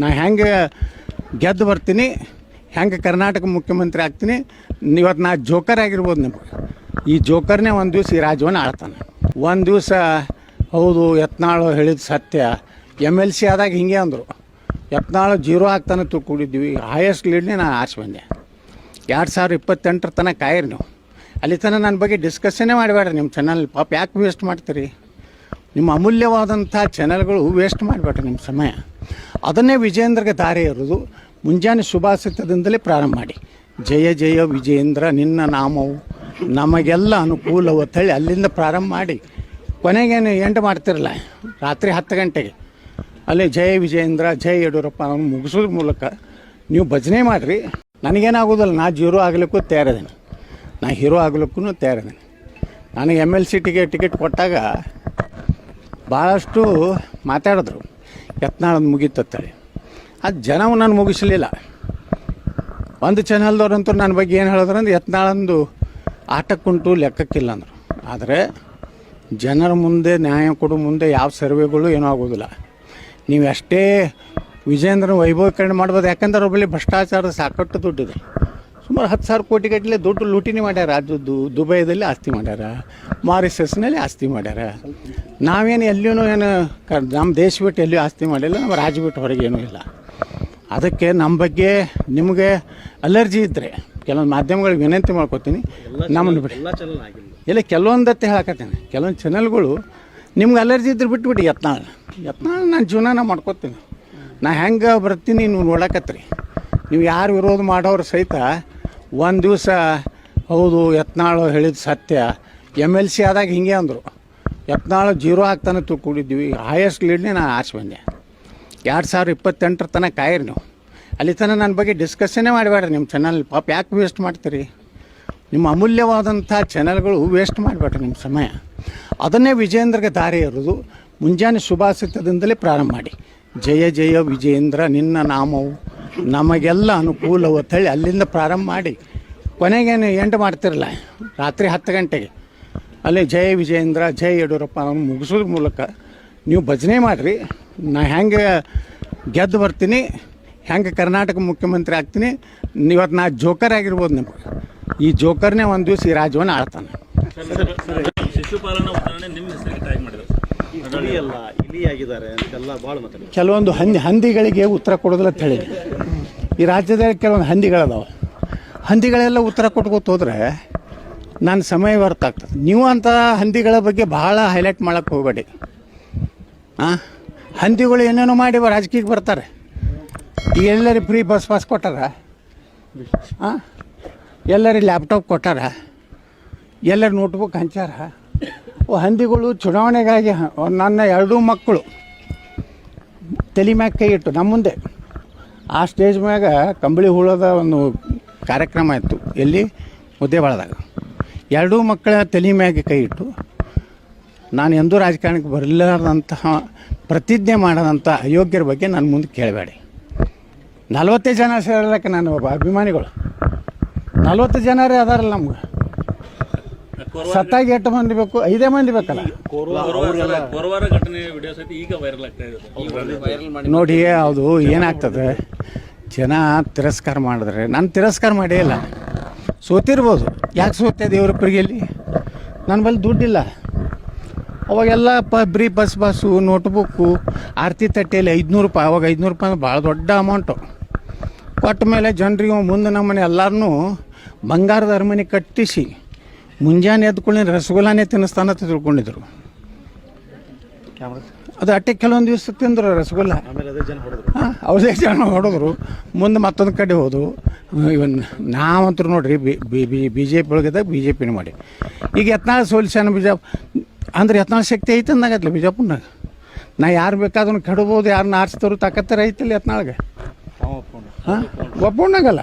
ನಾ ಹೆಂಗೆ ಗೆದ್ದು ಬರ್ತೀನಿ, ಹೆಂಗೆ ಕರ್ನಾಟಕ ಮುಖ್ಯಮಂತ್ರಿ ಆಗ್ತೀನಿ ಇವತ್ತು ನಾ ಜೋಕರ್ ಆಗಿರ್ಬೋದು ನಿಮಗೆ. ಈ ಜೋಕರ್ನೇ ಒಂದು ದಿವಸ ಈ ರಾಜ್ಯವನ್ನು ಆಳ್ತಾನೆ. ಒಂದು ದಿವಸ, ಹೌದು, ಯತ್ನಾಳು ಹೇಳಿದ ಸತ್ಯ. ಎಂ ಎಲ್ ಸಿ ಆದಾಗ ಹಿಂಗೆ ಅಂದರು. ಯತ್ನಾಳು ಜೀರೋ ಆಗ್ತಾನೆ ತಿಳ್ಕೊಂಡಿದ್ವಿ ಹೈಯೆಸ್ಟ್ ಲೀಡ್ನೇ ನಾನು ಆರ್ಸಿ ಬಂದೆ. ಎರಡು ಸಾವಿರ ಇಪ್ಪತ್ತೆಂಟರ ತನಕ ಕಾಯಿರಿ ನೀವು. ಅಲ್ಲಿ ತನಕ ನನ್ನ ಬಗ್ಗೆ ಡಿಸ್ಕಷನ್ನೇ ಮಾಡಬೇಡ್ರಿ ನಿಮ್ಮ ಚಾನಲ್ ಪಾಪ ಯಾಕೆ ವೇಸ್ಟ್ ಮಾಡ್ತೀರಿ? ನಿಮ್ಮ ಅಮೂಲ್ಯವಾದಂಥ ಚಾನಲ್ಗಳು ವೇಸ್ಟ್ ಮಾಡಬೇಡ್ರಿ ನಿಮ್ಮ ಸಮಯ. ಅದನ್ನೇ ವಿಜಯೇಂದ್ರಗೆ ದಾರಿ ಇರೋದು ಮುಂಜಾನೆ ಶುಭಾಸಿತದಿಂದಲೇ ಪ್ರಾರಂಭ ಮಾಡಿ. ಜಯ ಜಯ ವಿಜಯೇಂದ್ರ, ನಿನ್ನ ನಾಮವು ನಮಗೆಲ್ಲ ಅನುಕೂಲ ತಳಿ ಅಲ್ಲಿಂದ ಪ್ರಾರಂಭ ಮಾಡಿ. ಕೊನೆಗೇನು ಎಂಟು ಮಾಡ್ತಿರಲ್ಲ, ರಾತ್ರಿ ಹತ್ತು ಗಂಟೆಗೆ. ಅಲ್ಲಿ ಜಯ ವಿಜಯೇಂದ್ರ, ಜಯ ಯಡಿಯೂರಪ್ಪ ಅವನು ಮುಗಿಸೋದ್ರ ಮೂಲಕ ನೀವು ಭಜನೆ ಮಾಡಿರಿ. ನನಗೇನಾಗೋದಿಲ್ಲ, ನಾ ಜೀರೋ ಆಗಲಿಕ್ಕೂ ತಯಾರಿದ್ದೇನೆ ನಾ ಹೀರೋ ಆಗ್ಲಿಕ್ಕೂ ತಯಾರಿದ್ದೇನೆ ನನಗೆ M L C ticket ticket ಕೊಟ್ಟಾಗ ಭಾಳಷ್ಟು ಮಾತಾಡಿದ್ರು. ಯತ್ನಾಳಂದು ಮುಗೀತತ್ತೇಳಿ ಅದು ಜನವು ನಾನು ಮುಗಿಸಲಿಲ್ಲ. ಒಂದು ಚಾನಲ್ದವ್ರಂತೂ ನನ್ನ ಬಗ್ಗೆ ಏನು ಹೇಳಿದ್ರು ಅಂದ್ರೆ ಯತ್ನಾಳಂದು ಆಟಕ್ಕುಂಟು ಲೆಕ್ಕಕ್ಕಿಲ್ಲ ಅಂದರು. ಆದರೆ ಜನರ ಮುಂದೆ, ನ್ಯಾಯ ಕೊಡೋ ಮುಂದೆ ಯಾವ ಸರ್ವೆಗಳು ಏನೂ ಆಗೋದಿಲ್ಲ. ನೀವು ಎಷ್ಟೇ ವಿಜೇಂದ್ರನ ವೈಭವೀಕರಣ ಮಾಡ್ಬೋದು, ಯಾಕಂದ್ರೆ ಒಬ್ಬಲ್ಲಿ ಭ್ರಷ್ಟಾಚಾರದ ಸಾಕಷ್ಟು ದುಡ್ಡಿದೆ. ಸುಮಾರು ಹತ್ತು ಸಾವಿರ ಕೋಟಿ ಗಟ್ಟಲೆ ದುಡ್ಡು ಲೂಟಿನಿ ಮಾಡ್ಯಾರ. ಅದು ದುಬೈದಲ್ಲಿ ಆಸ್ತಿ ಮಾಡ್ಯಾರ, ಮಾರಿಸಸ್ನಲ್ಲಿ ಆಸ್ತಿ ಮಾಡ್ಯಾರ. ನಾವೇನು ಎಲ್ಲಿಯೂ ಏನು ಕ ನಮ್ಮ ದೇಶ ಬಿಟ್ಟು ಎಲ್ಲಿಯೂ ಆಸ್ತಿ ಮಾಡಿಲ್ಲ ನಮ್ಮ ರಾಜ್ಯ ಬಿಟ್ಟು ಹೊರಗೆ ಏನೂ ಇಲ್ಲ. ಅದಕ್ಕೆ ನಮ್ಮ ಬಗ್ಗೆ ನಿಮಗೆ ಅಲರ್ಜಿ ಇದ್ದರೆ ಕೆಲವೊಂದು ಮಾಧ್ಯಮಗಳಿಗೆ ವಿನಂತಿ ಮಾಡ್ಕೊತೀನಿ ನಮ್ಮನ್ನು ಬಿಡಿ. ಇಲ್ಲ ಕೆಲವೊಂದತ್ತೆ ಹೇಳಕತ್ತೀನಿ. ಕೆಲವೊಂದು ಚಾನಲ್ಗಳು ನಿಮ್ಗೆ ಅಲರ್ಜಿ ಇದ್ರೆ ಬಿಟ್ಬಿಡಿ ಯತ್ನಾಳ. ಯತ್ನಾಳ ನಾನು ಜೀವನ ಮಾಡ್ಕೋತೀನಿ. ನಾ ಹೆಂಗೆ ಬರ್ತೀನಿ ನೀವು ನೋಡಕತ್ರಿ. ನೀವು ಯಾರು ವಿರೋಧ ಮಾಡೋರು ಸಹಿತ ಒಂದು ದಿವಸ ಹೌದು ಯತ್ನಾಳು ಹೇಳಿದ ಸತ್ಯ ಎಂ ಎಲ್ ಸಿ ಆದಾಗ ಹಿಂಗೆ ಅಂದರು. ಯತ್ನಾಳು ಜೀರೋ ಆಗ್ತಾನೆ ತಿಳ್ಕೊಂಡಿದ್ವಿ ಹೈಯೆಸ್ಟ್ ಲೀಡ್ನೇ ನಾನು ಆಚೆ ಬಂದೆ. ಎರಡು ಸಾವಿರ ಇಪ್ಪತ್ತೆಂಟರ ತನಕ ಕಾಯಿರಿ ನೀವು. ಅಲ್ಲಿ ತನಕ ನನ್ನ ಬಗ್ಗೆ ಡಿಸ್ಕಷನ್ನೇ ಮಾಡಬೇಡ್ರಿ ನಿಮ್ಮ ಚಾನಲ್ ಪಾಪ ಯಾಕೆ ವೇಸ್ಟ್ ಮಾಡ್ತೀರಿ? ನಿಮ್ಮ ಅಮೂಲ್ಯವಾದಂಥ ಚಾನಲ್ಗಳು ವೇಸ್ಟ್ ಮಾಡಬೇಡ್ರಿ ನಿಮ್ಮ ಸಮಯ. ಅದನ್ನೇ ವಿಜಯೇಂದ್ರಗೆ ದಾರಿ ಇರೋದು ಮುಂಜಾನೆ ಶುಭಾಸಿತದಿಂದಲೇ ಪ್ರಾರಂಭ ಮಾಡಿ. ಜಯ ಜಯ ವಿಜಯೇಂದ್ರ ನಿನ್ನ ನಾಮವು ನಮಗೆಲ್ಲ ಅನುಕೂಲವ ಅಂತೇಳಿ ಅಲ್ಲಿಂದ ಪ್ರಾರಂಭ ಮಾಡಿ. ಕೊನೆಗೇನು ಎಂಟು ಮಾಡ್ತಿರಲ್ಲ? ರಾತ್ರಿ ಹತ್ತು ಗಂಟೆಗೆ. ಅಲ್ಲಿ ಜಯ ವಿಜಯೇಂದ್ರ ಜಯ ಯಡಿಯೂರಪ್ಪ ಅವನು ಮುಗಿಸೋದ್ರ ಮೂಲಕ ನೀವು ಭಜನೆ ಮಾಡಿರಿ. ನಾ ಹೆಂಗೆ ಗೆದ್ದು ಬರ್ತೀನಿ ಹೆಂಗೆ ಕರ್ನಾಟಕ ಮುಖ್ಯಮಂತ್ರಿ ಆಗ್ತೀನಿ ಇವತ್ತು ನಾ ಜೋಕರ್ ಆಗಿರ್ಬೋದು ನಿಮಗೆ. ಈ ಜೋಕರ್ನೇ ಒಂದು ದಿವಸ ಈ ರಾಜ್ಯವನ್ನು ಆಳ್ತಾನೆ. ಕೆಲವೊಂದು ಹಂದಿ, ಹಂದಿಗಳಿಗೆ ಉತ್ತರ ಕೊಡೋದಿಲ್ಲ ಅಂತ ಹೇಳಿ ಈ ರಾಜ್ಯದಲ್ಲಿ ಕೆಲವೊಂದು ಹಂದಿಗಳದಾವೆ. ಹಂದಿಗಳೆಲ್ಲ ಉತ್ತರ ಕೊಟ್ಕೋತ ಹೋದ್ರೆ ನನ್ನ ಸಮಯ ವ್ಯರ್ಥ ಆಗ್ತದೆ ನೀವು ಅಂತ ಹಂದಿಗಳ ಬಗ್ಗೆ ಭಾಳ ಹೈಲೈಟ್ ಮಾಡೋಕ್ಕೆ ಹೋಗಬೇಡಿ. ಹಾಂ ಹಂದಿಗಳು ಏನೇನೋ ಮಾಡಿ ರಾಜಕೀಯಕ್ಕೆ ಬರ್ತಾರೆ. ಈಗ ಎಲ್ಲರೂ ಫ್ರೀ ಬಸ್ ಪಾಸ್ ಕೊಟ್ಟಾರ? ಹಾಂ ಎಲ್ಲರಿಗೆ ಲ್ಯಾಪ್ಟಾಪ್ ಕೊಟ್ಟಾರ? ಎಲ್ಲರೂ ನೋಟ್ಬುಕ್ ಹಂಚಾರ ಹಂದಿಗಳು ಚುನಾವಣೆಗಾಗಿ ನನ್ನ ಎರಡೂ ಮಕ್ಕಳು. ತಲೆ ಮ್ಯಾಗ ಕೈ ಇಟ್ಟು, ನಮ್ಮ ಮುಂದೆ. ಆ ಸ್ಟೇಜ್ ಮ್ಯಾಗ ಕಂಬಳಿ ಹುಳದ ಒಂದು ಕಾರ್ಯಕ್ರಮ ಇತ್ತು, ಎಲ್ಲಿ? ಮುದ್ದೇಬಾಳದಾಗ ಎರಡೂ ಮಕ್ಕಳ ತಲೆ ಮ್ಯಾಗೆ ಕೈ ಇಟ್ಟು, ನಾನು ಎಂದೂ ರಾಜಕಾರಣಕ್ಕೆ ಬರಲಾರ್ದಂತಹ ಪ್ರತಿಜ್ಞೆ ಮಾಡದಂಥ ಅಯೋಗ್ಯರ ಬಗ್ಗೆ ನನ್ನ ಮುಂದೆ ಕೇಳಬೇಡಿ. ನಲ್ವತ್ತೇ ಜನ ಸೇರಲಿಕ್ಕೆ ನಾನು ಒಬ್ಬ ಅಭಿಮಾನಿಗಳು. ನಲ್ವತ್ತು ಜನರೇ ಅದಾರಲ್ಲ ನಮ್ಗೆ. ಸತ್ತಾಗಿ ಎಷ್ಟು ಮಂದಿ ಬೇಕು? ಐದೇ ಮಂದಿ ಬೇಕಲ್ಲ? ನೋಡಿ ಅದು ಏನಾಗ್ತದೆ? ಜನ ತಿರಸ್ಕಾರ ಮಾಡಿದ್ರೆ, ನಾನು ತಿರಸ್ಕಾರ ಮಾಡೇ ಇಲ್ಲ. ಸೋತಿರ್ಬೋದು. ಯಾಕೆ ಸೋತೆ ದೇವ್ರ ಇಲ್ಲಿ ನನ್ನ ಬಳಿ ದುಡ್ಡಿಲ್ಲ. ಅವಾಗೆಲ್ಲ ಪ ಬ್ರೀ ಬಸ್ ಬಸ್ಸು ನೋಟ್ಬುಕ್ಕು ಆರತಿ ತಟ್ಟೆಯಲ್ಲಿ ಐದುನೂರು ರೂಪಾಯಿ ಅವಾಗ ಐದುನೂರು ರೂಪಾಯಿ ಅಂದ್ರೆ ಭಾಳ ದೊಡ್ಡ ಅಮೌಂಟು ಕೊಟ್ಟ ಮೇಲೆ ಜನರಿಗೆ ಮುಂದೆ ನಮ್ಮ ಮನೆ ಎಲ್ಲರನ್ನೂ ಬಂಗಾರದ ಅರಮನೆ ಕಟ್ಟಿಸಿ ಮುಂಜಾನೆ ಎದ್ಕೊಳ್ಳಿ ರಸಗುಲ್ಲಾನೇ ತಿನ್ನಿಸ್ತಾನ ತಿಳ್ಕೊಂಡಿದ್ರು. ತಿಳ್ಕೊಂಡಿದ್ರು ಅದು ಅಟ್ಟೆ ಕೆಲವೊಂದು ದಿವಸ ತಿಂದರು ರಸಗುಲ್ಲ. ಹಾಂ ಅವ್ರದೇ ಜನ ಹೊಡೆದ್ರು. ಮುಂದೆ ಮತ್ತೊಂದು ಕಡೆ ಹೋದವು ಇವನ್ ನಾವಂತರು ನೋಡ್ರಿ ಬಿ ಜೆ ಪಿ ಒಳಗಿದಾಗ ಬಿ ಜೆ ಪಿನ ಮಾಡಿ. ಈಗ ಯತ್ನಾಳ ಸೋಲ್ಸ್ಯಾನ ಬಿಜಾಪ್ ಅಂದ್ರೆ ಯತ್ನಾಳ ಶಕ್ತಿ ಐತೆ ಅಂದಾಗತ್ಲ ಬಿಜಾಪುರ್ನಾಗ? ನಾ ಯಾರು ಬೇಕಾದ್ರೂ ಕೆಡಬೋದು ಯಾರನ್ನ ಆರಿಸ್ತಾರೋ ತಾಕತ್ತರ ಐತಿಲ್ಲ ಯತ್ನಾಳ್ಗೆ? ಹಾಂ ಒಪ್ಪಣ್ಣಾಗಲ್ಲ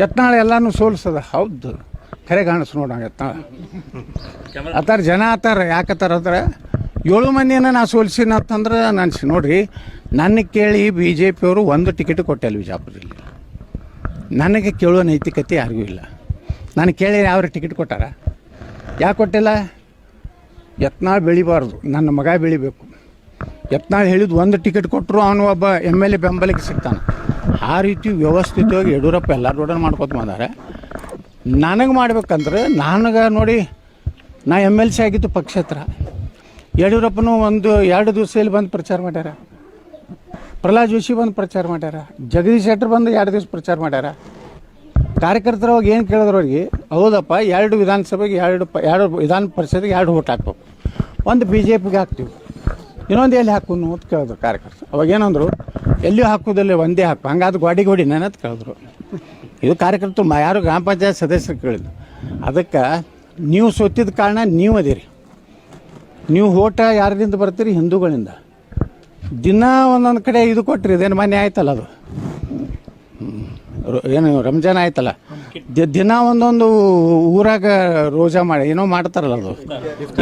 ಯತ್ನಾಳ ಎಲ್ಲಾನು ಸೋಲ್ಸದ. ಹೌದು. ಖರೆ ಕಾಣಿಸ್ ನೋಡ ಯತ್ನಾಳ. ಆತಾರ ಜನ ಆತಾರ ಯಾಕತ್ತಾರ ಅಂದ್ರೆ ಏಳು ಮಂದಿನ ನಾ ಸೋಲಿಸಿನ ಅಂತಂದ್ರೆ ನಾನು ನೋಡ್ರಿ, ನನ್ನ ಕೇಳಿ ಬಿ ಜೆ ಪಿಯವರು ಒಂದು ಟಿಕೆಟ್ ಕೊಟ್ಟಲ್ಲ ಬಿಜಾಪುರದಲ್ಲಿ ನನಗೆ ಕೇಳುವ ನೈತಿಕತೆ ಯಾರಿಗೂ ಇಲ್ಲ. ನಾನು ಕೇಳಿ ಯಾವ ಟಿಕೆಟ್ ಕೊಟ್ಟಾರ? ಯಾಕೆ ಕೊಟ್ಟಿಲ್ಲ? ಯತ್ನಾಳ್ ಬೆಳಿಬಾರ್ದು, ನನ್ನ ಮಗ ಬೆಳಿಬೇಕು. ಯತ್ನಾಳ್ ಹೇಳಿದ ಒಂದು ಟಿಕೆಟ್ ಕೊಟ್ಟರು ಅವನು ಒಬ್ಬ ಎಂ ಎಲ್ ಎ ಬೆಂಬಲಕ್ಕೆ ಸಿಗ್ತಾನೆ. ಆ ರೀತಿ ವ್ಯವಸ್ಥಿತವಾಗಿ ಯಡಿಯೂರಪ್ಪ ಎಲ್ಲರೂ ಕೂಡ ಮಾಡ್ಕೊತ ಬಂದಾರೆ. ನನಗೆ ಮಾಡ್ಬೇಕಂದ್ರೆ, ನನಗೆ ನೋಡಿ, ನಾ ಎಂ ಎಲ್ ಸಿ ಆಗಿದ್ದು ಪಕ್ಷೇತರ. ಯಡಿಯೂರಪ್ಪನು ಒಂದು ಎರಡು ದಿವಸದಲ್ಲಿ ಬಂದು ಪ್ರಚಾರ ಮಾಡ್ಯಾರ. ಪ್ರಹ್ಲಾದ್ ಜೋಶಿ ಬಂದು ಪ್ರಚಾರ ಮಾಡ್ಯಾರ. ಜಗದೀಶ್ ಶೆಟ್ಟರ್ ಬಂದು ಎರಡು ದಿವಸ ಪ್ರಚಾರ ಮಾಡ್ಯಾರ. ಕಾರ್ಯಕರ್ತರ ಅವಾಗ ಏನು ಕೇಳಿದ್ರು ಅವ್ರಿಗೆ, ಹೌದಪ್ಪ, ಎರಡು ವಿಧಾನಸಭೆಗೆ ಎರಡು ಪ, ಎರಡು ವಿಧಾನ ಪರಿಷತ್ಗೆ ಎರಡು ಓಟ್ ಹಾಕ್ಬೇಕು. ಒಂದು ಬಿ ಜೆ ಪಿಗೆ ಹಾಕ್ತೀವಿ. ಇನ್ನೊಂದು ಎಲ್ಲಿ ಹಾಕೋನು ಅಂತ ಕೇಳಿದ್ರು ಕಾರ್ಯಕರ್ತರು. ಅವಾಗ ಏನಂದ್ರು ಎಲ್ಲಿಯೂ ಹಾಕೋದಿಲ್ಲ ಒಂದೇ ಹಾಕು. ಹಂಗಾದ್ರೆ ಗೋಡಿ ಗೋಡಿ ಅಂತ ಕೇಳಿದ್ರು. ಇದು ಕಾರ್ಯಕರ್ತರು ಯಾರು ಗ್ರಾಮ ಪಂಚಾಯತ್ ಸದಸ್ಯರು ಕೇಳಿದ್ರು. ಅದಕ್ಕೆ ನೀವು ಸೊತ್ತಿದ ಕಾರಣ ನೀವು ಅದಿರಿ ನೀವು ಓಟ ಯಾರಿಂದ ಬರ್ತೀರಿ? ಹಿಂದೂಗಳಿಂದ. ದಿನ ಒಂದೊಂದು ಕಡೆ ಇದು ಕೊಟ್ರಿ, ಇದೇನು ಮನೆ ಆಯ್ತಲ್ಲ ಅದು? ಏನು, ರಂಜಾನ್ ಆಯ್ತಲ್ಲ? ದಿನ ಒಂದೊಂದು ಊರಾಗ ರೋಜಾ ಮಾಡಿ, ಏನೋ ಮಾಡ್ತಾರಲ್ಲ ಅದು?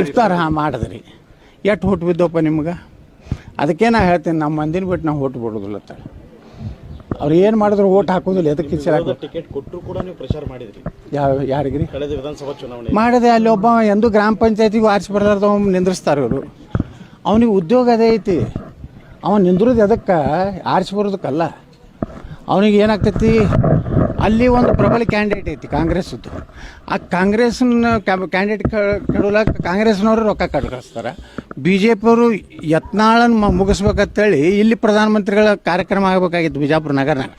ಇಫ್ತಾರ್ ಹಾಂ, ಮಾಡಿದ್ರಿ. ಎಷ್ಟು ಹೊಟ್ಟು ಬಿದ್ದಪ್ಪ ನಿಮ್ಗೆ? ಅದಕ್ಕೆ ನಾ ಹೇಳ್ತೀನಿ ನಮ್ಮ ಮಂದಿನ ಬಿಟ್ಟು ನಾವು ಹೊಟ್ಟು ಬಿಡೋದಿಲ್ಲ ಅವ್ರು ಏನು ಮಾಡಿದ್ರು ಓಟ್ ಹಾಕೋದಿಲ್ಲ ಎದಕ್ಕೆ ಹಾಕೋ ಟಿಕೆಟ್ ಕೊಟ್ಟರು ಕೂಡ ನೀವು ಪ್ರಚಾರ ಮಾಡಿದ್ರಿ. ಯಾವ ಯಾರಿಗ್ರಿ? ಕಳೆದ ವಿಧಾನಸಭಾ ಚುನಾವಣೆ. ಮಾಡಿದೆ ಅಲ್ಲಿ ಒಬ್ಬ ಎಂದು ಗ್ರಾಮ ಪಂಚಾಯತಿಗೂ ಆರಿಸಿ ಅವ್ನು ನಿಂದ್ರಿಸ್ತಾರೆ ಇವರು. ಅವನಿಗೆ ಉದ್ಯೋಗ ಅದೇ ಐತಿ. ಅವನು ನಿಂದ್ರದು ಎದಕ್ಕೆ? ಆರಿಸಿ ಬರೋದಕ್ಕಲ್ಲ. ಅವನಿಗೆ ಏನಾಗ್ತೈತಿ? ಅಲ್ಲಿ ಒಂದು ಪ್ರಬಲ ಕ್ಯಾಂಡಿಡೇಟ್ ಐತಿ ಕಾಂಗ್ರೆಸ್ದು ಆ ಕಾಂಗ್ರೆಸ್ನ ಕ್ಯಾಂಡಿಡೇಟ್ ಕೆಡಲಕ್ಕೆ ಕಾಂಗ್ರೆಸ್ನವರು ರೊಕ್ಕ ಕಟ್ಕಳಿಸ್ತಾರೆ ಬಿ ಜೆ ಪಿಯವರು ಯತ್ನಾಳನ್ನು ಮುಗಿಸ್ಬೇಕಂತೇಳಿ ಇಲ್ಲಿ ಪ್ರಧಾನಮಂತ್ರಿಗಳ ಕಾರ್ಯಕ್ರಮ ಆಗಬೇಕಾಗಿತ್ತು ಬಿಜಾಪುರ ನಗರನಾಗ.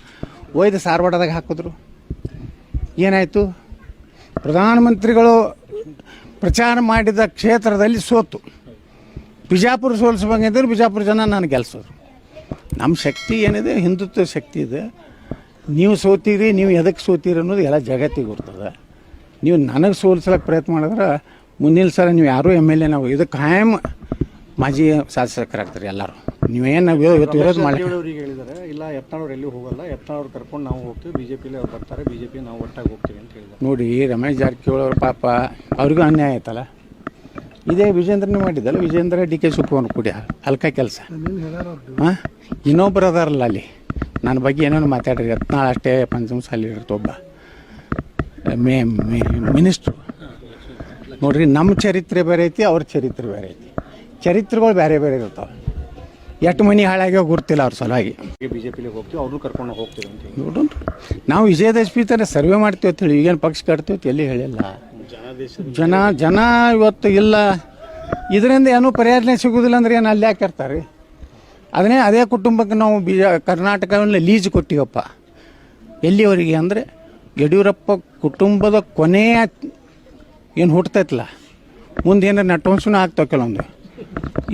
ಒಯ್ದು ಸಾರವಾಡದಾಗ ಹಾಕಿದ್ರು. ಏನಾಯಿತು? ಪ್ರಧಾನಮಂತ್ರಿಗಳು ಪ್ರಚಾರ ಮಾಡಿದ ಕ್ಷೇತ್ರದಲ್ಲಿ ಸೋತು. ಬಿಜಾಪುರ ಸೋಲಿಸ್ಬೇಕಂದ್ರೆ ಬಿಜಾಪುರ ಜನ ನಾನು ಗೆಲ್ಸೋರು ನಮ್ಮ ಶಕ್ತಿ ಏನಿದೆ? ಹಿಂದುತ್ವ ಶಕ್ತಿ ಇದೆ. ನೀವು ಸೋತೀರಿ ನೀವು ಎದಕ್ಕೆ ಸೋತೀರಿ ಅನ್ನೋದು ಎಲ್ಲ ಜಗತ್ತಿಗೆ ಗೊತ್ತದ. ನೀವು ನನಗೆ ಸೋಲ್ಸಲಕ್ಕೆ ಪ್ರಯತ್ನ ಮಾಡಿದ್ರೆ ಮುಂದಿನ ಸಲ ನೀವು ಯಾರೂ ಎಂ ಎಲ್ ಎ ನಾವು ಇದು ಖಾಯಂ ಮಾಜಿ ಶಾಸಕರಾಗ್ತಾರೆ ಎಲ್ಲರೂ. ನೀವೇನು ನಾವು ಇವತ್ತು ವಿರೋಧ ಮಾಡಿ ಅವರಿಗೆ ಹೇಳಿದ್ದಾರೆ ಇಲ್ಲ ಯತ್ನಾಳವ್ರು ಎಲ್ಲಿ ಹೋಗಲ್ಲ ಯತ್ನಾಳವ್ರು ಕರ್ಕೊಂಡು ನಾವು ಹೋಗ್ತೀವಿ ಬಿಜೆಪಿಲಿ ಅವ್ರು ಬರ್ತಾರೆ ಬಿಜೆಪಿ ನಾವು ಒಟ್ಟಾಗಿ ಹೋಗ್ತೀವಿ ಅಂತ ಹೇಳಿದ್ದಾರೆ ನೋಡಿ ರಮೇಶ್ ಜಾರಕಿಹೊಳಿ ಅವ್ರ ಪಾಪ ಅವ್ರಿಗೂ ಅನ್ಯಾಯ ಆಯ್ತಲ್ಲ? ಇದೇ ವಿಜೇಂದ್ರನೇ ಮಾಡಿದ್ದಲ್ಲ ವಿಜೇಂದ್ರ ಡಿ ಕೆ ಶಿವಕುಮಾರ್ ಕೂಡಿ ಅಲ್ಕ ಕೆಲಸ. ಹಾಂ? ಇನ್ನೊಬ್ಬರು ಅದಾರಲ್ಲ ಅಲ್ಲಿ. ನನ್ನ ಬಗ್ಗೆ ಏನೇನು ಮಾತಾಡ್ರಿ ರತ್ನಾಳ್ ಅಷ್ಟೇ ಪಂಚಮಸಾಲಿ ಒಬ್ಬ. ಮೇ ಮೇ ಮಿನಿಸ್ಟ್ರು. ನೋಡ್ರಿ ನಮ್ಮ ಚರಿತ್ರೆ ಬೇರೆ ಐತಿ ಅವ್ರ ಚರಿತ್ರೆ ಬೇರೆ ಐತಿ. ಚರಿತ್ರೆಗಳು ಬೇರೆ ಬೇರೆ ಇರ್ತಾವೆ ಎಷ್ಟು ಮನೆ ಹಾಳಾಗ್ಯೋ ಗುರ್ತಿಲ್ಲ ಅವ್ರ ಸಲುವಾಗಿ. ಬಿಜೆಪಿಲಿ ಹೋಗ್ತೀವಿ ಅವ್ರನ್ನೂ ಕರ್ಕೊಂಡು ಹೋಗ್ತೀವಿ ಅಂತ ನೋಡೋಣ ನಾವು ವಿಜಯದಶಮಿ ತಾನೆ ಸರ್ವೆ ಮಾಡ್ತೀವಿ ಅಂತ ಹೇಳಿ ಈಗೇನು ಪಕ್ಷ ಕಟ್ತೀವಿ ಅಂತ ಎಲ್ಲಿ ಹೇಳಿಲ್ಲ. ಜನ ಜನ ಇವತ್ತು ಇಲ್ಲ. ಇದರಿಂದ ಏನೂ ಪರಿಹಾರನೇ ಸಿಗೋದಿಲ್ಲ ಅಂದ್ರೆ ಏನು ಅಲ್ಲಿ ಹಾಕಿರ್ತಾರೆ ಅದನ್ನೇ ಅದೇ ಕುಟುಂಬಕ್ಕೆ ನಾವು ಬೀಜ ಕರ್ನಾಟಕವನ್ನು ಲೀಜ್ ಕೊಟ್ಟಿವಪ್ಪ. ಎಲ್ಲಿವರೆಗೆ ಅಂದರೆ ಯಡಿಯೂರಪ್ಪ ಕುಟುಂಬದ ಕೊನೆಯ ಏನು ಹುಟ್ಟತೈತಲ್ಲ ಮುಂದೆ ನಟವಂಶನೂ ಆಗ್ತಾವೆ ಕೆಲವೊಂದು.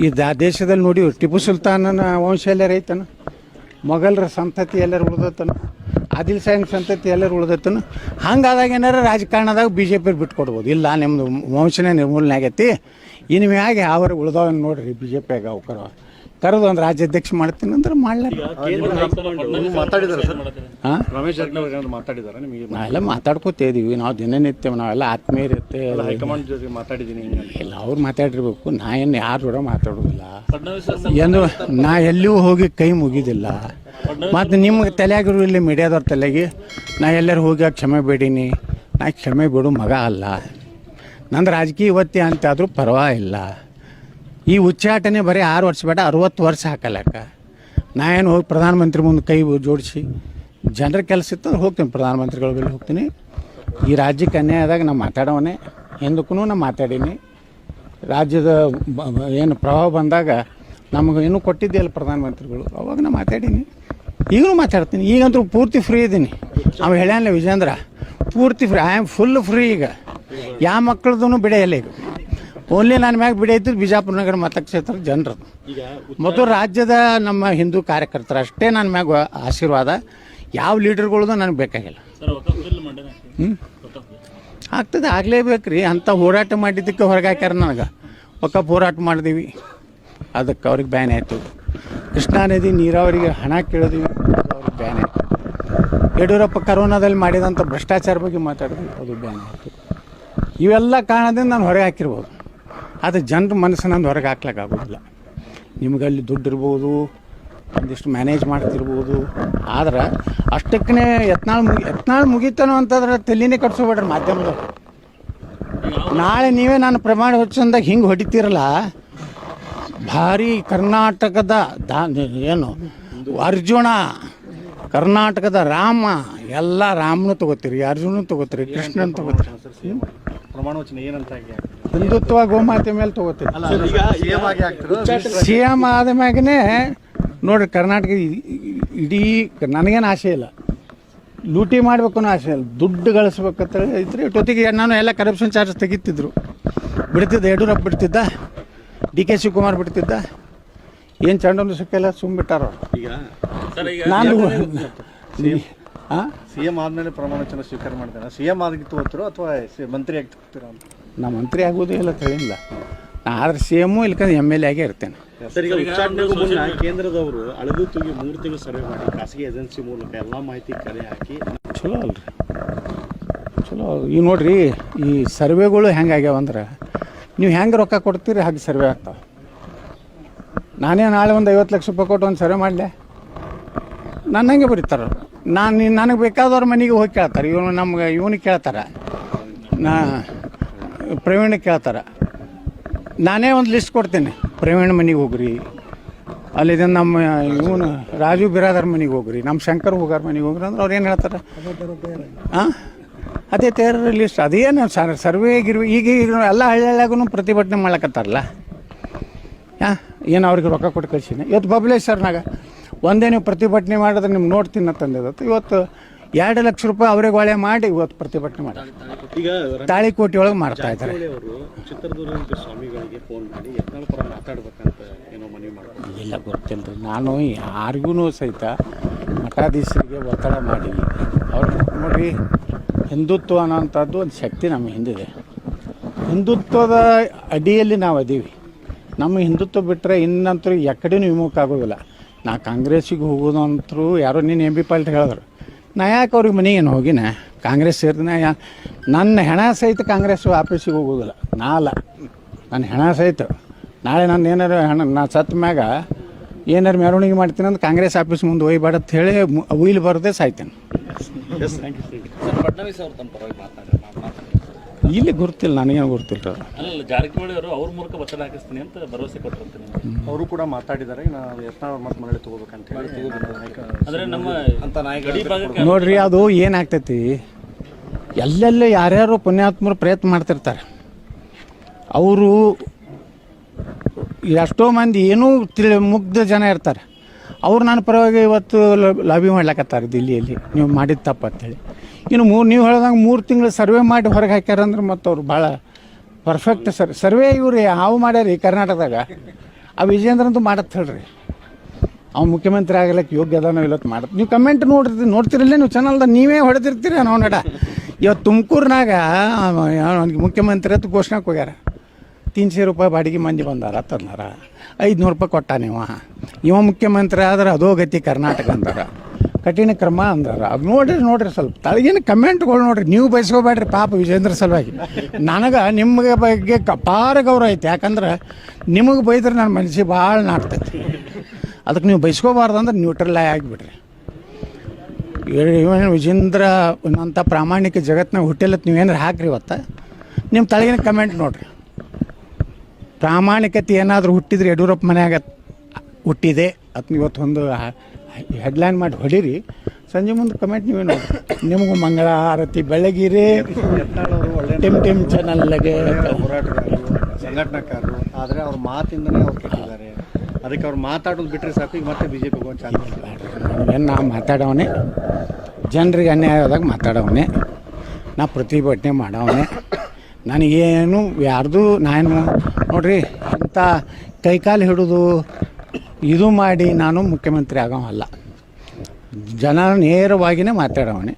ಈ ದ ದೇಶದಲ್ಲಿ ನೋಡಿ ಟಿಪ್ಪು ಸುಲ್ತಾನನ ವಂಶ ಎಲ್ಲರೂ ಐತನ? ಮೊಘಲರ ಸಂತತಿ ಎಲ್ಲರೂ ಉಳ್ದತನ? ಆದಿಲ್ ಸಾಯಿನ ಸಂತತಿ ಎಲ್ಲರೂ ಉಳ್ದತನ? ಹಂಗಾದಾಗ ಏನಾರ ರಾಜಕಾರಣದಾಗ ಬಿ ಜೆ ಪಿ ಬಿಟ್ಕೊಡ್ಬೋದು. ಇಲ್ಲ ನಿಮ್ಮದು ವಂಶನೇ ನಿರ್ಮೂಲನೆ ಆಗೈತಿ. ಇನ್ನು ಮ್ಯಾಗೆ ಯಾವ ಉಳ್ದವ ನೋಡ್ರಿ ಬಿ ಜೆ ಪಿಯಾಗ ಅವಕರ. ಕರೆದು ಒಂದು ರಾಜ್ಯಾಧ್ಯಕ್ಷ ಮಾಡ್ತೀನಿ ಅಂದ್ರೆ ಮಾಡ್ಲಾರ. ಹಾಂ ರಮೇಶ್ ಜಾರಕಿಹೊಳಿ ಏನಾದ್ರು ಮಾತಾಡಿದ್ದಾರೆ ನಿಮಗೆ? ನಾವೆಲ್ಲ ಮಾತಾಡ್ಕೋತಾ ಇದೀವಿ. ನಾವು ದಿನನಿತ್ಯ ನಾವೆಲ್ಲ ಆತ್ಮೀಯರಿರುತ್ತೆ ಹೈಕಮಾಂಡ್ ಜೊತೆ ಮಾತಾಡಿದ್ದೀನಿ ಅಂತ. ಇಲ್ಲ ಅವ್ರು ಮಾತಾಡಿರ್ಬೇಕು. ನಾ ಏನು ಯಾರು ಕೂಡ ಮಾತಾಡೋದಿಲ್ಲ. ಏನು ನಾ ಎಲ್ಲಿಯೂ ಹೋಗಿ ಕೈ ಮುಗಿದಿಲ್ಲ. ಮತ್ತು ನಿಮ್ಗೆ ತಲೆಯಾಗಿರು ಇಲ್ಲಿ ಮೀಡಿಯಾದವ್ರ ತಲೆಗೆ ನಾ ಎಲ್ಲರೂ ಹೋಗಿ ಕ್ಷಮೆ ಬೇಡೀನಿ. ನಾ ಕ್ಷಮೆ ಬಿಡು ಮಗ ಅಲ್ಲ. ನಂದು ರಾಜಕೀಯ ಇವತ್ತಿ ಅಂತಾದರೂ ಪರವಾಗಿಲ್ಲ. ಈ ಉಚ್ಚಾಟನೆ ಬರೀ ಆರು ವರ್ಷ ಬೇಡ, ಅರುವತ್ತು ವರ್ಷ ಹಾಕಲಕ್ಕ. ನಾ ಏನು ಹೋಗಿ ಪ್ರಧಾನಮಂತ್ರಿ ಮುಂದೆ ಕೈ ಜೋಡಿಸಿ ಜನರ ಕೆಲಸ ಇತ್ತು ಹೋಗ್ತೀನಿ, ಪ್ರಧಾನಮಂತ್ರಿಗಳ ಬಳಿ ಹೋಗ್ತೀನಿ. ಈ ರಾಜ್ಯಕ್ಕೆ ಅನ್ಯಾಯ ಆದಾಗ ನಾನು ಮಾತಾಡೋವನೇ ಎಂದಕ್ಕೂ ನಾನು ಮಾತಾಡೀನಿ. ರಾಜ್ಯದ ಏನು ಪ್ರಭಾವ ಬಂದಾಗ ನಮಗೆ ಇನ್ನೂ ಕೊಟ್ಟಿದ್ದೆಯಲ್ಲ ಪ್ರಧಾನಮಂತ್ರಿಗಳು, ಅವಾಗ ನಾನು ಮಾತಾಡೀನಿ. ಈಗಲೂ ಮಾತಾಡ್ತೀನಿ, ಈಗಂತೂ ಪೂರ್ತಿ ಫ್ರೀ ಇದ್ದೀನಿ ಅವ ಹೇಳ್ಯಾನಲ್ಲ ವಿಜೇಂದ್ರ ಪೂರ್ತಿ free I am full free ಈಗ. ಯಾವ ಮಕ್ಕಳದೂ ಬಿಡೆಯಲ್ಲ ಈಗ. ಓನ್ಲಿ ನನ್ನ ಮ್ಯಾಗ ಬಿಡೈತಿ ಬಿಜಾಪುರ ನಗರ ಮತಕ್ಷೇತ್ರ ಜನರದು ಮತ್ತು ರಾಜ್ಯದ ನಮ್ಮ ಹಿಂದೂ ಕಾರ್ಯಕರ್ತರು ಅಷ್ಟೇ ನನ್ನ ಮ್ಯಾಗ ಆಶೀರ್ವಾದ. ಯಾವ ಲೀಡರ್ಗಳದು ನನಗೆ ಬೇಕಾಗಿಲ್ಲ. ಆಗ್ತದೆ. ಆಗಲೇಬೇಕು ರೀ ಅಂಥ ಹೋರಾಟ ಮಾಡಿದ್ದಕ್ಕೆ ಹೊರಗೆ ಹಾಕ್ಯಾರ ನನಗೆ. ಒಕ್ಕಪ್ಪ ಹೋರಾಟ ಮಾಡಿದೀವಿ. ಅದಕ್ಕೆ ಅವ್ರಿಗೆ ಬ್ಯಾನ್ ಆಯಿತು. ಕೃಷ್ಣಾ ನದಿ ನೀರಾವರಿಗೆ ಹಣ ಕೇಳಿದ್ವಿ. ಅವ್ರಿಗೆ ಬ್ಯಾನ್ ಆಯಿತು. ಯಡಿಯೂರಪ್ಪ ಕರೋನಾದಲ್ಲಿ ಮಾಡಿದಂಥ ಭ್ರಷ್ಟಾಚಾರ ಬಗ್ಗೆ ಮಾತಾಡಿದ್ವಿ ಅದು ಬ್ಯಾನ್ ಆಯಿತು. ಇವೆಲ್ಲ ಕಾರಣದಿಂದ ನಾನು ಹೊರಗೆ ಹಾಕಿರ್ಬೋದು ಆದರೆ ಜನರ ಮನಸ್ಸನ್ನು ಹೊರಗೆ ಹಾಕ್ಲಿಕ್ಕಾಗೋದಿಲ್ಲ ನಿಮ್ಗೆ ಅಲ್ಲಿ ದುಡ್ಡು ಇರ್ಬೋದು, ಒಂದಿಷ್ಟು ಮ್ಯಾನೇಜ್ ಮಾಡ್ತಿರ್ಬೋದು. ಆದ್ರೆ ಅಷ್ಟಕ್ಕೇ ಯತ್ನಾಳ್ ಮುಗಿ, ಯತ್ನಾಳ್ ಮುಗಿತಾನೋ ಅಂತಂದ್ರೆ ತಲೆನೇ ಕಟ್ಸೋಬೇಡ್ರಿ ಮಾಧ್ಯಮದವ್ರು. ನಾಳೆ ನೀವೇ ನಾನು ಪ್ರಮಾಣ ಹೊಚ್ಚಂದಾಗ ಹಿಂಗೆ ಹೊಡಿತೀರಲ್ಲ? ಭಾರಿ ಕರ್ನಾಟಕದ ದಾ, ಏನು, ಅರ್ಜುನ, ಕರ್ನಾಟಕದ ರಾಮ, ಎಲ್ಲ ರಾಮನು ತಗೋತೀರಿ ಅರ್ಜುನ ತಗೋತೀರಿ, ಕೃಷ್ಣನ್ ತಗೋತೀರಿ. ಪ್ರಮಾಣ ವಚನ ಏನಂತ ಹಿಂದುತ್ವ ಗೋಮಾತೆ ಮೇಲೆ ತಗೋತೀರಿ ಸಿ ಎಂ ಆಗಿ ಆಗ್ತಿರೋ ಸಿ ಎಂ ಆದ ಮ್ಯಾಗನೇ ನೋಡ್ರಿ ಕರ್ನಾಟಕ ಇಡೀ ನನಗೇನು ಆಸೆ ಇಲ್ಲ. ಲೂಟಿ ಮಾಡ್ಬೇಕು ಅನ್ನೋ ಆಸೆ ಇಲ್ಲ. ದುಡ್ಡು ಗಳಿಸ್ಬೇಕಂತ ಇದ್ರೆ ಜೊತೆಗೆ ನಾನು ಎಲ್ಲ ಕರಪ್ಷನ್ ಚಾರ್ಜ್ ತೆಗಿತಿದ್ರು. ಬಿಡ್ತಿದ್ದ ಯಡಿಯೂರಪ್ಪ ಬಿಡ್ತಿದ್ದ ಡಿ ಕೆ ಶಿವಕುಮಾರ್ ಬಿಡ್ತಿದ್ದ. ಏನು ಚಂಡೊಂದು ಸಿಕ್ಕಿಲ್ಲ ಸುಮ್ಬಿಟ್ಟಾರ ಈಗ ಸರ್ ಈಗ ನಾನು ಹಾಂ ಸಿ ಎಂ ಆದಮೇಲೆ ಪ್ರಮಾಣ ವಚನ ಸ್ವೀಕಾರ ಮಾಡ್ತೇನೆ ಸಿ ಎಂ ಆಗಿ ತಗೋತಿರೋ ಅಥವಾ ಸಿ- ಮಂತ್ರಿ ಆಗಿ ತಗೋತೀರಾ ಅಂತ? ನಾ ಮಂತ್ರಿ ಆಗೋದೇ ಇಲ್ಲ ತಿಳಿಲ್ಲ ನಾ ಆದ್ರೆ ಸಿ ಎಮ್ಮು ಇಲ್ಕಂದ್ರೆ ಎಂ ಎಲ್ ಎ ಆಗೇ ಇರ್ತೇನೆ. ಸರ್ ಈಗ ಉಚ್ಚಾಟನೆಗೂ ಮುನ್ನ ಕೇಂದ್ರದವರು ಅಳದು ತೂಗಿ ಮೂರು ತಿಂಗಳು ಸರ್ವೆ ಮಾಡಿ ಖಾಸಗಿ ಏಜೆನ್ಸಿ ಮೂಲಕ ಎಲ್ಲ ಮಾಹಿತಿ ಕಲೆ ಹಾಕಿ. ಚಲೋ ಅಲ್ರಿ. ಚಲೋ ಈಗ ನೋಡ್ರಿ ಈ ಸರ್ವೆಗಳು ಹೆಂಗೆ ಅಂದ್ರೆ ನೀವು ಹೆಂಗೆ ರೊಕ್ಕ ಕೊಡ್ತೀರಿ ಹಾಗೆ ಸರ್ವೆ ಆಗ್ತಾವೆ. ನಾನೇ ನಾಳೆ ಒಂದು ಐವತ್ತು ಲಕ್ಷ ರೂಪಾಯಿ ಕೊಟ್ಟು ಒಂದು ಸರ್ವೆ ಮಾಡಲೆ. ನನ್ನಂಗೆ ಬರೀತಾರೆ. ನಾನು ನನಗೆ ಬೇಕಾದವ್ರ ಮನೆಗೆ ಹೋಗಿ ಕೇಳ್ತಾರೆ. ಇವನು ನಮ್ಗೆ ಇವನಿಗೆ ಕೇಳ್ತಾರೆ. ನಾ ಪ್ರವೀಣಿಗೆ ಕೇಳ್ತಾರೆ. ನಾನೇ ಒಂದು ಲಿಸ್ಟ್ ಕೊಡ್ತೇನೆ. ಪ್ರವೀಣ್ ಮನೆಗೆ ಹೋಗ್ರಿ. ಅಲ್ಲಿದ ನಮ್ಮ ಇವನು ರಾಜು ಬಿರಾದರ್ ಮನೆಗೆ ಹೋಗ್ರಿ. ನಮ್ಮ ಶಂಕರ್ ಹೋಗಾರ ಮನೆಗೆ ಹೋಗ್ರಿ ಅಂದ್ರೆ ಅವ್ರು ಏನು ಹೇಳ್ತಾರೆ? ಹಾಂ ಅದೇ ತೇರ ಲಿಸ್ಟ್ ಅದೇನು ಸರ್, ಸರ್ವೇ ಗಿರ್ವೆ, ಈಗ ಎಲ್ಲ ಎಲ್ಲ ಹಳ್ಳಿಯಾಗೂ ಪ್ರತಿಭಟನೆ ಮಾಡ್ಲಕತ್ತಾರಲ್ಲ? ಹಾಂ ಏನು ಅವ್ರಿಗೆ ರೊಕ್ಕ ಕೊಟ್ಟು ಕಳ್ಸೀನಿ? ಇವತ್ತು ಬಬ್ಲೇಶ್ವರ್ನಾಗ ಒಂದೇ ನೀವು ಪ್ರತಿಭಟನೆ ಮಾಡಿದ್ರೆ ನಿಮ್ಗೆ ನೋಡ್ತೀನಿ ಅಂತಂದಿದ್ದು ಇವತ್ತು ಎರಡು ಲಕ್ಷ ರೂಪಾಯಿ ಅವ್ರಿಗೆ ಒಳ್ಳೆ ಮಾಡಿ ಇವತ್ತು ಪ್ರತಿಭಟನೆ ಮಾಡಿ. ಈಗ ತಾಳಿಕೋಟೆ ಒಳಗೆ ಮಾಡ್ತಾ ಇದ್ದಾರೆ. ಅವರು ಚಿತ್ರದುರ್ಗದ ಸ್ವಾಮಿಗಳಿಗೆ ಫೋನ್ ಮಾಡಿ ಮಾತಾಡ್ಬೇಕಂತ ಏನೋ ಮನವಿ ಮಾಡ್ತಾರೆ ಇಲ್ಲ ಗೊತ್ತಿಲ್ಲ ರೀ ನಾನು ಯಾರಿಗೂ ಸಹಿತ ಮಠಾಧೀಶರಿಗೆ ಒತ್ತಡ ಮಾಡಿ ಅವ್ರು ನೋಡಿ ಹಿಂದುತ್ವ ಅನ್ನೋಂಥದ್ದು ಒಂದು ಶಕ್ತಿ ನಮ್ಮ ಹಿಂದಿದೆ. ಹಿಂದುತ್ವದ ಅಡಿಯಲ್ಲಿ ನಾವು ಅದೀವಿ ನಮ್ಮ ಹಿಂದುತ್ವ ಬಿಟ್ಟರೆ ಇನ್ನಂತರೂ ಎಕಡೆನೂ ವಿಮುಖ ಆಗೋದಿಲ್ಲ. ನಾ ಕಾಂಗ್ರೆಸ್ಸಿಗೆ ಹೋಗೋದಂತರೂ ಯಾರೋ ನೀನು ಎಂ ಬಿ ಪಾಲ್ಟ್ ಹೇಳಿದ್ರು. ನಾ ಯಾಕೆ ಅವ್ರಿಗೆ ಮನೆಗೆ ಏನು ಹೋಗಿನ? ಕಾಂಗ್ರೆಸ್ ಸೇರಿದ ಯಾ ನನ್ನ ಹೆಣ ಸಹಿತ ಕಾಂಗ್ರೆಸ್ ಆಫೀಸಿಗೆ ಹೋಗೋದಿಲ್ಲ. ನಾ ಅಲ್ಲ ನನ್ನ ಹೆಣ ಸಹಿತ. ನಾಳೆ ನಾನು ಏನಾರು ಹೆಣ ನಾ ಸತ್ತ ಮ್ಯಾಗ ಏನಾರು ಮೆರವಣಿಗೆ ಮಾಡ್ತೀನಿ ಅಂದ್ರೆ ಕಾಂಗ್ರೆಸ್ ಆಫೀಸ್ ಮುಂದೆ ಒಯ್ಬೇಡ ಅಂತ ಹೇಳಿ ಉಯ್ಲು ಬರದೆ ಸಾಯ್ತೇನೆ. ಇಲ್ಲಿ ಗುರುತಿಲ್ಲ ನನಗೇನು ಗುರ್ತಿಲ್ಲ. ರೀ ಅಲ್ಲ ಜಾರಕಿಹೊಳಿ ಅವರು ಅವ್ರ ಮೂಲಕ ಒತ್ತಡ ಹಾಕಿಸ್ತೀನಿ ಅಂತ ಭರವಸೆ ಕೊಟ್ಟಿರ್ತೀನಿ ಅವರು ಕೂಡ ಮಾತಾಡಿದ್ದಾರೆ ನಾವು ಯತ್ನಾಳ್ ಮತ್ತು ಮರಳಿ ತಗೋಬೇಕಂತ ಹೇಳಿ. ಅಂದ್ರೆ ನಮ್ಮ ಅಂತ ನಾಯಿ ನೋಡ್ರಿ ಅದು ಏನಾಗ್ತೈತಿ? ಎಲ್ಲೆಲ್ಲ ಯಾರ್ಯಾರು ಪುಣ್ಯಾತ್ಮರು ಪ್ರಯತ್ನ ಮಾಡ್ತಿರ್ತಾರೆ. ಅವರು ಎಷ್ಟೋ ಮಂದಿ ಏನೂ ತಿಳಿ ಮುಗ್ಧ ಜನ ಇರ್ತಾರೆ. ಅವ್ರು ನನ್ನ ಪರವಾಗಿ ಇವತ್ತು ಲಾಬಿ ಮಾಡ್ಲಕತ್ತಾರೆ ದಿಲ್ಲಿಯಲ್ಲಿ. ನೀವು ಮಾಡಿದ ತಪ್ಪು ಅಂತೇಳಿ ಇನ್ನು ಮೂರು ನೀವು ಹೇಳ್ದಂಗೆ ಮೂರು ತಿಂಗಳು ಸರ್ವೆ ಮಾಡಿ ಹೊರಗೆ ಹಾಕ್ಯಾರ ಅಂದ್ರೆ ಮತ್ತು ಅವ್ರು ಭಾಳ ಪರ್ಫೆಕ್ಟ್ ಸರ್. ಸರ್ವೆ ಇವ್ರಿ ಹಾವು ಮಾಡ್ಯಾರಿ ಕರ್ನಾಟಕದಾಗ. ಆ ವಿಜಯೇಂದ್ರ ಅಂತೂ ಮಾಡತ್ತೆ ಹೇಳ್ರಿ. ಅವ್ನು ಮುಖ್ಯಮಂತ್ರಿ ಆಗಲಿಕ್ಕೆ ಯೋಗ್ಯ ಅದಾನೋ ಇವತ್ತು ಮಾಡತ್ತೆ ನೀವು ಕಮೆಂಟ್ ನೋಡ್ರಿ ನೋಡ್ತಿರಲ್ಲ ನೀವು ಚಾನಲ್ದಾಗ ನೀವೇ ಹೊಡೆದಿರ್ತೀರಿ ನಾವು ನಡ. ಇವತ್ತು ತುಮಕೂರಿನಾಗ ಅವ್ನಿಗೆ ಮುಖ್ಯಮಂತ್ರಿ ಅಂತ ಘೋಷಣೆಗೆ ಹೋಗ್ಯಾರ. ತೀನ್ಶೆ ರೂಪಾಯಿ ಬಾಡಿಗೆ ಮಂದಿ ಬಂದಾರ ತಂದಾರ ಐದುನೂರು ರೂಪಾಯಿ ಕೊಟ್ಟ ನೀವು. ಇವ ಮುಖ್ಯಮಂತ್ರಿ ಆದ್ರೆ ಅದೋ ಗತಿ ಕರ್ನಾಟಕ ಅಂದಾರ. ಕಠಿಣ ಕ್ರಮ ಅಂದ್ರೆ. ಅದು ನೋಡ್ರಿ ನೋಡ್ರಿ ಸ್ವಲ್ಪ. ತಳಗಿನ ಕಮೆಂಟ್ಗಳು ನೋಡ್ರಿ. ನೀವು ಬಯಸ್ಕೋಬೇಡ್ರಿ ಪಾಪ ವಿಜೇಂದ್ರ ಸಲುವಾಗಿ. ನನಗೆ ನಿಮಗೆ ಬಗ್ಗೆ ಅಪಾರ ಗೌರವ ಐತೆ. ಯಾಕಂದ್ರೆ ನಿಮಗೆ ಬೈದ್ರೆ ನನ್ನ ಮನಸ್ಸಿಗೆ ಭಾಳ ನಾಡ್ತೈತಿ ಅದಕ್ಕೆ ನೀವು ಬಯಸ್ಕೋಬಾರ್ದು ಅಂದ್ರೆ ನ್ಯೂಟ್ರಲ್ ಆಗಿಬಿಡ್ರಿ. ಇವನ್ ವಿಜೇಂದ್ರ ಅನ್ನೋಂಥ ಪ್ರಾಮಾಣಿಕ ಜಗತ್ತಿನಾಗ ನೀವು ನೀವೇನಾರು ಹಾಕ್ರಿ ಇವತ್ತು? ನಿಮ್ಮ ತಳಗಿನ ಕಮೆಂಟ್ ನೋಡ್ರಿ. ಪ್ರಾಮಾಣಿಕತೆ ಏನಾದರೂ ಹುಟ್ಟಿದ್ರೆ ಯಡಿಯೂರಪ್ಪ ಮನೆಯಾಗ ಹುಟ್ಟಿದೆ. ಅದ್ನ ಇವತ್ತು ಒಂದು ಹೆಡ್ಲೈನ್ ಮಾಡಿ ಹೊಡೀರಿ. ಸಂಜೆ ಮುಂದೆ ಕಮೆಂಟ್ ನೀವೇ ನೋಡಿ ನಿಮಗೂ ಮಂಗಳ ಆರತಿ ಬೆಳಗಿರಿ. ಟಿಮ್ ಟಿಮ್ ಚಾನಲ್ಗೆ ಹೋರಾಟಗಾರರು ಸಂಘಟನಾಕಾರರು ಆದರೆ ಅವ್ರ ಮಾತಿಂದನೇ ಅವ್ರು ಕೆಟ್ಟಿದ್ದಾರೆ. ಅದಕ್ಕೆ ಅವ್ರು ಮಾತಾಡೋದು ಬಿಟ್ಟರೆ ಸಾಕು ಈಗ ಮತ್ತೆ ಬಿ ಜೆ ಪಿಗೆ ಒಂದು ಚಾನ್ಸ್ ಏನು ನಾ ಮಾತಾಡವನೇ? ಜನರಿಗೆ ಅನ್ಯಾಯ ಆದಾಗ ಮಾತಾಡವನೇ. ನಾ ಪ್ರತಿಭಟನೆ ಮಾಡವನೇ. ನನಗೇನು ಯಾರ್ದು ನಾನು ನೋಡ್ರಿ ಅಂಥ ಕೈಕಾಲು ಹಿಡಿದು ಇದು ಮಾಡಿ ನಾನು ಮುಖ್ಯಮಂತ್ರಿ ಆಗೋವಲ್ಲ ಜನ ನೇರವಾಗಿಯೇ ಮಾತಾಡವನೇ.